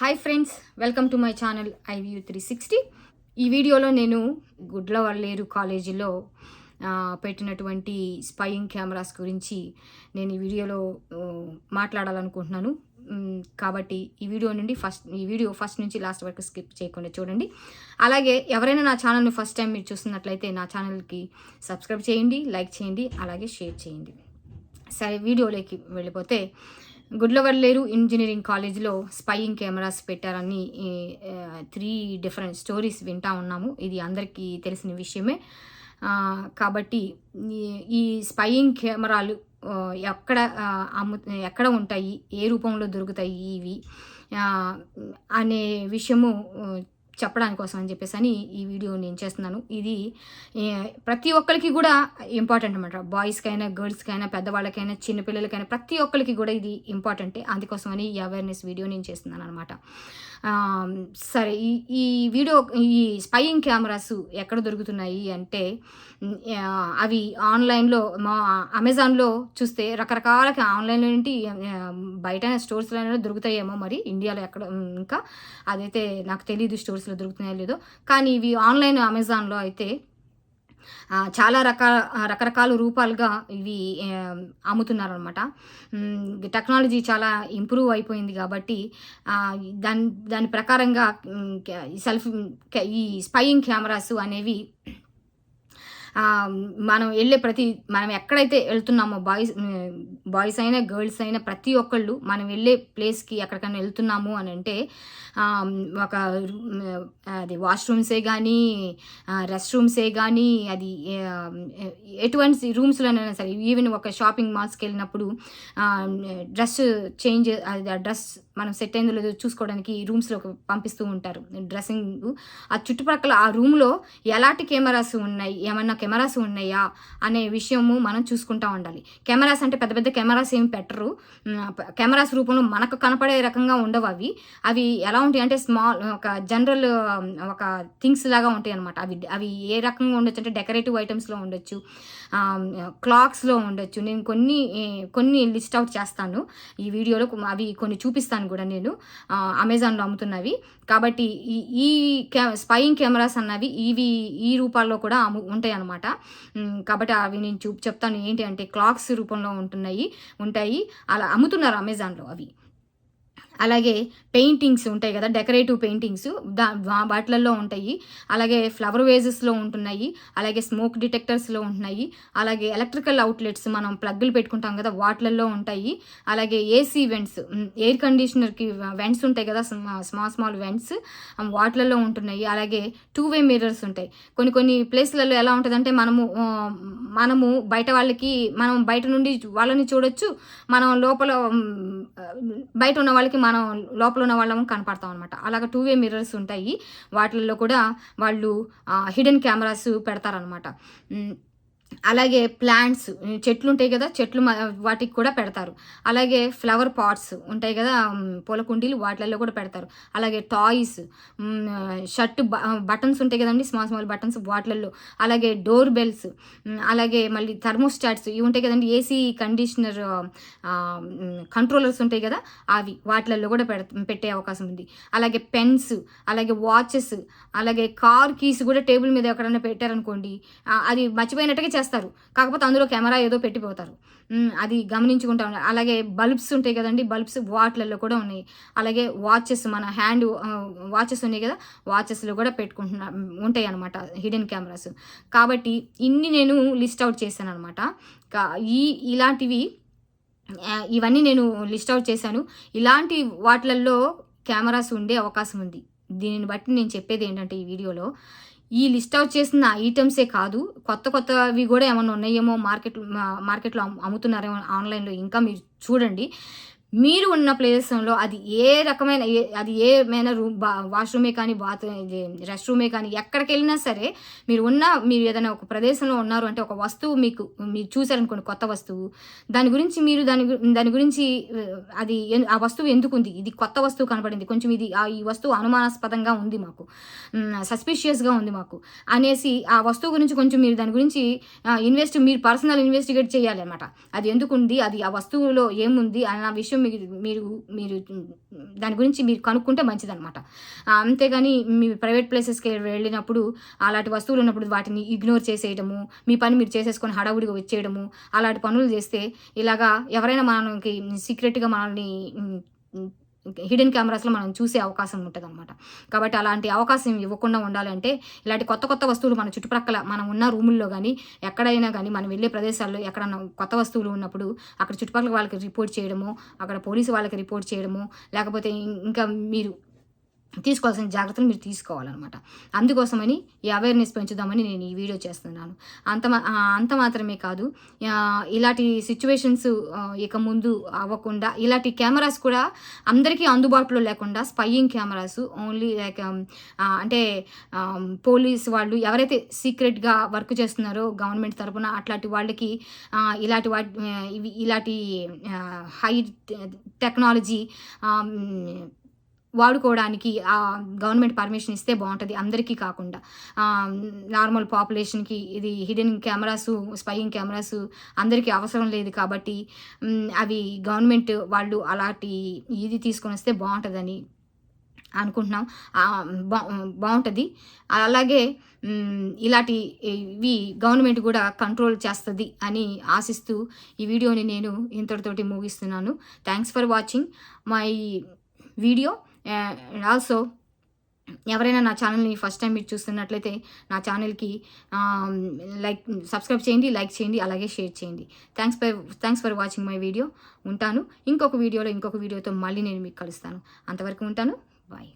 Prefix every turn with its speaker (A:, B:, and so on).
A: Hi friends welcome to my channel ఐవియూ three sixty ఈ వీడియోలో నేను గుడ్లవల్లేరు కాలేజీలో పెట్టినటువంటి స్పయింగ్ కెమెరాస్ గురించి నేను ఈ వీడియోలో మాట్లాడాలనుకుంటున్నాను. కాబట్టి ఈ వీడియో నుండి ఫస్ట్ ఈ వీడియో ఫస్ట్ నుంచి లాస్ట్ వరకు స్కిప్ చేయకుండా చూడండి. అలాగే ఎవరైనా నా ఛానల్ని ఫస్ట్ టైం మీరు చూస్తున్నట్లయితే నా ఛానల్కి సబ్స్క్రైబ్ చేయండి లైక్ చేయండి అలాగే షేర్ చేయండి. సరే వీడియోలోకి వెళ్ళిపోతే గుడ్లవల్లేరు ఇంజనీరింగ్ కాలేజ్లో స్పైయింగ్ కెమెరాస్ పెట్టారని త్రీ డిఫరెంట్ స్టోరీస్ వింటా ఉన్నాము. ఇది అందరికీ తెలిసిన విషయమే. కాబట్టి ఈ- స్పైయింగ్ స్పయింగ్ కెమెరాలు ఎక్కడ అమ్ము ఎక్కడ ఉంటాయి ఏ రూపంలో దొరుకుతాయి ఇవి అనే విషయము చెప్పడానికి కోసం అని చెప్పేసి అని ఈ వీడియో నేను చేస్తున్నాను. ఇది ప్రతి ఒక్కరికి కూడా ఇంపార్టెంట్ అనమాట బాయ్స్కైనా గర్ల్స్కైనా పెద్దవాళ్ళకైనా చిన్నపిల్లలకైనా ప్రతి ఒక్కరికి కూడా ఇది ఇంపార్టెంటే అందుకోసమని ఈ అవేర్నెస్ వీడియో నేను చేస్తున్నాను అనమాట సరే ఈ ఈ వీడియో ఈ స్పైయింగ్ కెమెరాస్ ఎక్కడ దొరుకుతున్నాయి అంటే అవి ఆన్లైన్లో మా అమెజాన్లో చూస్తే రకరకాల ఆన్లైన్లో ఏంటి బయట స్టోర్స్లో దొరుకుతాయేమో మరి. ఇండియాలో ఎక్కడ ఇంకా అదైతే నాకు తెలియదు స్టోర్స్ ప్లేస్లో దొరుకుతున్నాయో లేదో. కానీ ఇవి ఆన్లైన్ అమెజాన్లో అయితే చాలా రకాల రకరకాల రూపాలుగా ఇవి అమ్ముతున్నారనమాట టెక్నాలజీ చాలా ఇంప్రూవ్ అయిపోయింది కాబట్టి దాని దాని ప్రకారంగా సెల్ఫ్ ఈ స్పయింగ్ కెమెరాస్ అనేవి మనం వెళ్ళే ప్రతి మనం ఎక్కడైతే వెళ్తున్నామో బాయ్స్ బాయ్స్ అయినా గర్ల్స్ అయినా ప్రతి ఒక్కళ్ళు మనం వెళ్ళే ప్లేస్కి ఎక్కడికైనా వెళ్తున్నాము అని అంటే ఒక అది వాష్రూమ్సే కానీ రెస్ట్ రూమ్సే కానీ అది ఎటువంటి రూమ్స్లోనైనా సరే ఈవెన్ ఒక షాపింగ్ మాల్స్కి వెళ్ళినప్పుడు డ్రెస్ చేంజ్ అది ఆ డ్రెస్ మనం సెట్ అయిందో లేదో చూసుకోవడానికి రూమ్స్లో పంపిస్తూ ఉంటారు. డ్రెస్సింగ్ ఆ చుట్టుపక్కల ఆ రూమ్లో ఎలాంటి కెమెరాస్ ఉన్నాయి? ఏమన్నా కెమెరాస్ ఉన్నాయా అనే విషయము మనం చూసుకుంటా ఉండాలి. కెమెరాస్ అంటే పెద్ద పెద్ద కెమెరాస్ ఏమి పెట్టరు. కెమెరాస్ రూపంలో మనకు కనపడే రకంగా ఉండవు అవి. అవి ఎలా ఉంటాయి అంటే స్మాల్ ఒక జనరల్ ఒక థింగ్స్ లాగా ఉంటాయి అనమాట అవి అవి ఏ రకంగా ఉండొచ్చు అంటే డెకరేటివ్ ఐటమ్స్లో ఉండొచ్చు. క్లాక్స్లో ఉండొచ్చు. నేను కొన్ని కొన్ని లిస్ట్ అవుట్ చేస్తాను. ఈ వీడియోలో అవి కొన్ని చూపిస్తాను కూడా నేను. అమెజాన్లో అమ్ముతున్నవి. కాబట్టి ఈ ఈ కె స్పయింగ్ కెమెరాస్ అన్నవి ఇవి ఈ రూపాల్లో కూడా అమ్ము ఉంటాయి అన్నమాట కాబట్టి అవి నేను చూ చెప్తాను ఏంటి అంటే క్లాక్స్ రూపంలో ఉంటున్నాయి ఉంటాయి. అలా అమ్ముతున్నారు అమెజాన్లో అవి? అలాగే పెయింటింగ్స్ ఉంటాయి కదా డెకరేటివ్ పెయింటింగ్స్ దా వాటిలలో ఉంటాయి. అలాగే ఫ్లవర్ వేజెస్లో ఉంటున్నాయి. అలాగే స్మోక్ డిటెక్టర్స్లో ఉంటున్నాయి. అలాగే ఎలక్ట్రికల్ అవుట్లెట్స్ మనం ప్లగ్లు పెట్టుకుంటాం కదా వాటిలలో ఉంటాయి. అలాగే ఏసీ వెంట్స్ ఎయిర్ కండిషనర్కి వెంట్స్ ఉంటాయి కదా స్మాల్ స్మాల్ వెంట్స్ వాటిలలో ఉంటున్నాయి. అలాగే టూ వే మిర్రర్స్ ఉంటాయి. కొన్ని కొన్ని ప్లేస్లలో ఎలా ఉంటుందంటే మనము మనము బయట వాళ్ళకి మనం బయట నుండి వాళ్ళని చూడొచ్చు. మనం లోపల బయట ఉన్న వాళ్ళకి మనం లోపల ఉన్న వాళ్ళము కనపడతాం అనమాట అలాగ టూ వే మిర్రర్స్ ఉంటాయి. వాటిల్లో కూడా వాళ్ళు హిడెన్ కెమెరాస్ పెడతారనమాట అలాగే ప్లాంట్స్ చెట్లు ఉంటాయి కదా చెట్లు మ- వాటికి కూడా పెడతారు. అలాగే ఫ్లవర్ పాట్స్ ఉంటాయి కదా పూల కుండీలు వాటిలలో కూడా పెడతారు. అలాగే టాయ్స్ షర్ట్ బటన్స్ ఉంటాయి కదండి స్మాల్ స్మాల్ బటన్స్ వాటిలలో. అలాగే డోర్ బెల్స్ అలాగే మళ్ళీ థర్మోస్టాట్స్ ఇవి ఉంటాయి కదండి ఏసీ కండిషనర్ కంట్రోలర్స్ ఉంటాయి కదా అవి వాటిలలో కూడా పెడ పెట్టే అవకాశం ఉంది. అలాగే పెన్స్ అలాగే వాచెస్ అలాగే కార్ కీస్ కూడా టేబుల్ మీద ఎక్కడైనా పెట్టారనుకోండి అది మర్చిపోయినట్టుగా చేస్తారు. కాకపోతే అందులో కెమెరా ఏదో పెట్టిపోతారు. అది గమనించుకుంటా ఉన్నారు అలాగే బల్బ్స్ ఉంటాయి కదండి బల్బ్స్ వాటిలలో కూడా ఉన్నాయి. అలాగే వాచెస్ మన హ్యాండ్ వాచెస్ ఉన్నాయి కదా వాచెస్లో కూడా పెట్టుకుంటున్నా ఉంటాయి అనమాట హిడెన్ కెమెరాస్. కాబట్టి ఇన్ని నేను లిస్ట్ అవుట్ చేశాను అనమాట ఈ ఇలాంటివి ఇవన్నీ నేను లిస్ట్ అవుట్ చేశాను. ఇలాంటి వాటిలలో కెమెరాస్ ఉండే అవకాశం ఉంది. దీనిని బట్టి నేను చెప్పేది ఏంటంటే ఈ వీడియోలో ఈ లిస్ట్ అవుట్ చేసిన ఐటమ్సే కాదు కొత్త కొత్తవి కూడా ఏమైనా ఉన్నాయేమో మార్కెట్ మార్కెట్లో అమ్ముతున్నారేమో ఆన్లైన్లో ఇంకా మీరు చూడండి. మీరు ఉన్న ప్రదేశంలో అది ఏ రకమైన ఏ- అది ఏమైనా రూమ్ బా వాష్రూమే కానీ బాత్ రెస్ట్ రూమే కానీ ఎక్కడికి వెళ్ళినా సరే మీరు ఉన్న మీరు ఏదైనా ఒక ప్రదేశంలో ఉన్నారు అంటే ఒక వస్తువు మీకు మీరు చూసారనుకోండి కొత్త వస్తువు. దాని గురించి మీరు దాని గు- దాని గురించి అది ఆ వస్తువు ఎందుకు ఉంది ఇది కొత్త వస్తువు కనబడింది. కొంచెం ఇది ఆ ఈ వస్తువు అనుమానాస్పదంగా ఉంది మాకు. సస్పిషియస్గా ఉంది మాకు. అనేసి ఆ వస్తువు గురించి కొంచెం మీరు దాని గురించి ఇన్వెస్ట్ మీరు పర్సనల్ ఇన్వెస్టిగేట్ చేయాలి అనమాట అది ఎందుకు ఉంది అది ఆ వస్తువులో ఏముంది? అన్న విషయం కొంచెం మీరు మీరు మీరు దాని గురించి మీరు కనుక్కుంటే మంచిదన్నమాట. అంతేగాని మీ ప్రైవేట్ ప్లేసెస్కి వెళ్ళినప్పుడు అలాంటి వస్తువులు ఉన్నప్పుడు వాటిని ఇగ్నోర్ చేసేయడము మీ పని మీరు చేసేసుకొని హడావుడిగా వచ్చేయడము అలాంటి పనులు చేస్తే ఇలాగా ఎవరైనా మనకి సీక్రెట్గా మనల్ని హిడెన్ కెమెరాస్లో మనం చూసే అవకాశం ఉంటుంది అనమాట కాబట్టి అలాంటి అవకాశం ఇవ్వకుండా ఉండాలంటే ఇలాంటి కొత్త కొత్త వస్తువులు మన చుట్టుప్రక్కల మనం ఉన్న రూముల్లో కానీ ఎక్కడైనా కానీ మనం వెళ్ళే ప్రదేశాల్లో ఎక్కడన్నా కొత్త వస్తువులు ఉన్నప్పుడు అక్కడ చుట్టుపక్కల వాళ్ళకి రిపోర్ట్ చేయడము అక్కడ పోలీసు వాళ్ళకి రిపోర్ట్ చేయడము లేకపోతే ఇంకా మీరు తీసుకోవాల్సిన జాగ్రత్తలు మీరు తీసుకోవాలన్నమాట. అందుకోసమని ఈ అవేర్నెస్ పెంచుదామని నేను ఈ వీడియో చేస్తున్నాను. అంత అంత మాత్రమే కాదు ఇలాంటి సిచ్యువేషన్స్ ఇక ముందు అవ్వకుండా ఇలాంటి కెమెరాస్ కూడా అందరికీ అందుబాటులో లేకుండా స్పైయింగ్ కెమెరాస్ ఓన్లీ లైక్ అంటే um, పోలీస్ వాళ్ళు ఎవరైతే సీక్రెట్గా వర్క్ చేస్తున్నారో గవర్నమెంట్ తరఫున అట్లాంటి వాళ్ళకి ఇలాంటి వా ఇవి ఇలాంటి హై టెక్నాలజీ వాడుకోవడానికి ఆ గవర్నమెంట్ పర్మిషన్ ఇస్తే బాగుంటుంది అందరికీ కాకుండా. నార్మల్ పాపులేషన్కి ఇది హిడెన్ కెమెరాస్ స్పయింగ్ కెమెరాస్ అందరికీ అవసరం లేదు కాబట్టి అవి గవర్నమెంట్ వాళ్ళు అలాంటి ఇది తీసుకొని వస్తే బాగుంటుందని అనుకుంటున్నాం. బా బాగుంటుంది. అలాగే ఇలాంటి ఇవి గవర్నమెంట్ కూడా కంట్రోల్ చేస్తుంది అని ఆశిస్తూ ఈ వీడియోని నేను ఇంతటితోటి ముగిస్తున్నాను. Thanks for watching my video. And also ఎవరైనా నా ఛానల్ని ఫస్ట్ టైం మీరు చూస్తున్నట్లయితే నా ఛానల్కి లైక్ సబ్స్క్రైబ్ చేయండి లైక్ చేయండి అలాగే షేర్ చేయండి. Thanks for thanks for watching my video ఉంటాను. ఇంకొక వీడియోలో ఇంకొక వీడియోతో మళ్ళీ నేను మీకు కలుస్తాను. అంతవరకు ఉంటాను. బాయ్